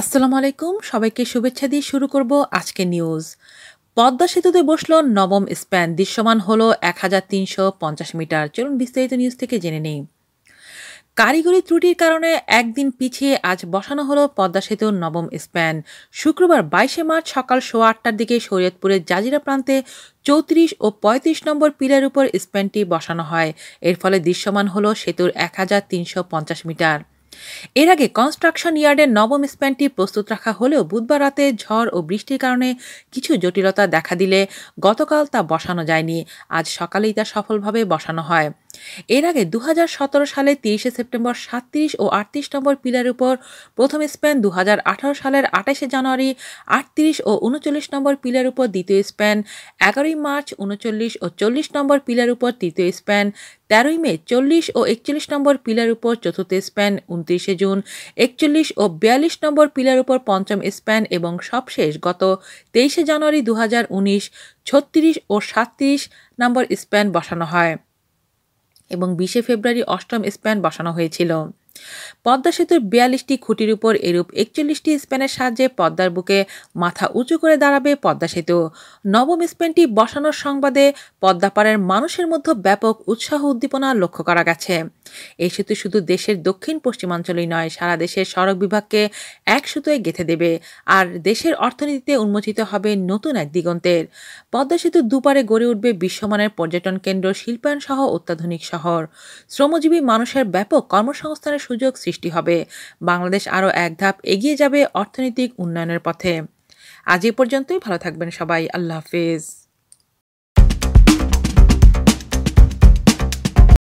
আসসালামু আলাইকুম। সবাইকে শুভেচ্ছা দিয়ে শুরু করব আজকে নিউজ। পদ্মা সেতুতে বসল নবম স্প্যান। দৃশ্যমান হল এক হাজার তিনশো পঞ্চাশ মিটার। চলুন বিস্তারিত নিউজ থেকে জেনে নেই। কারিগরি ত্রুটির কারণে একদিন পিছিয়ে আজ বসানো হলো পদ্মা সেতুর নবম স্প্যান। শুক্রবার বাইশে মার্চ সকাল সোয়া আটটার দিকে শরীয়তপুরের জাজিরা প্রান্তে চৌত্রিশ ও ৩৫ নম্বর পিলার উপর স্প্যানটি বসানো হয়। এর ফলে দৃশ্যমান হল সেতুর এক হাজার তিনশো পঞ্চাশ মিটার। এর আগে কনস্ট্রাকশন ইয়ার্ডের নবম স্প্যানটি প্রস্তুত রাখা হলেও বুধবার রাতে ঝড় ও বৃষ্টির কারণে কিছু জটিলতা দেখা দিলে গতকাল তা বসানো যায়নি। আজ সকালেই তা সফলভাবে বসানো হয়। এর আগে দু হাজার সতেরো সালে তিরিশে সেপ্টেম্বর সাতত্রিশ ও আটত্রিশ নম্বর পিলারের উপর প্রথম স্প্যান দু হাজার আঠারো সালের আঠাশে জানুয়ারি, আটত্রিশ ও উনচল্লিশ নম্বর পিলার উপর দ্বিতীয় স্প্যান, এগারোই মার্চ, উনচল্লিশ ও চল্লিশ নম্বর পিলার উপর তৃতীয় স্প্যান, তেরোই মে, চল্লিশ ও একচল্লিশ নম্বর পিলার উপর চতুর্থ স্প্যান, উনত্রিশে জুন, একচল্লিশ ও বিয়াল্লিশ নম্বর পিলার উপর পঞ্চম স্প্যান এবং সবশেষ গত তেইশে জানুয়ারি দু হাজার উনিশ, ছত্রিশ ও সাতত্রিশ নম্বর স্প্যান বসানো হয়। এবং বিশে ফেব্রুয়ারি অষ্টম স্প্যান বসানো হয়েছিল। পদ্মা সেতুর বিয়াল্লিশটি খুঁটির উপর এরূপ একচল্লিশটি স্প্যানের সাহায্যে পদ্মার বুকে মাথা উঁচু করে দাঁড়াবে পদ্মা সেতু। নবম স্প্যানটি বসানোর সংবাদে পদ্মাপাড়ের মানুষের মধ্যে ব্যাপক উৎসাহ উদ্দীপনা লক্ষ্য করা গেছে। এই সেতু শুধু দেশের দক্ষিণ পশ্চিমাঞ্চলেই নয়, সারা দেশের সড়ক বিভাগকে এক সুতোয় গেঁথে দেবে আর দেশের অর্থনীতিতে উন্মোচিত হবে নতুন এক দিগন্তের। পদ্মা সেতু দুপারে গড়ে উঠবে বিশ্বমানের পর্যটন কেন্দ্র, শিল্পায়ন সহ অত্যাধুনিক শহর। শ্রমজীবী মানুষের ব্যাপক কর্মসংস্থানের সুযোগ সৃষ্টি হবে। বাংলাদেশ আরও এক ধাপ এগিয়ে যাবে অর্থনৈতিক উন্নয়নের পথে। আজ এ পর্যন্তই, ভালো থাকবেন সবাই, আল্লাহ হাফিজ।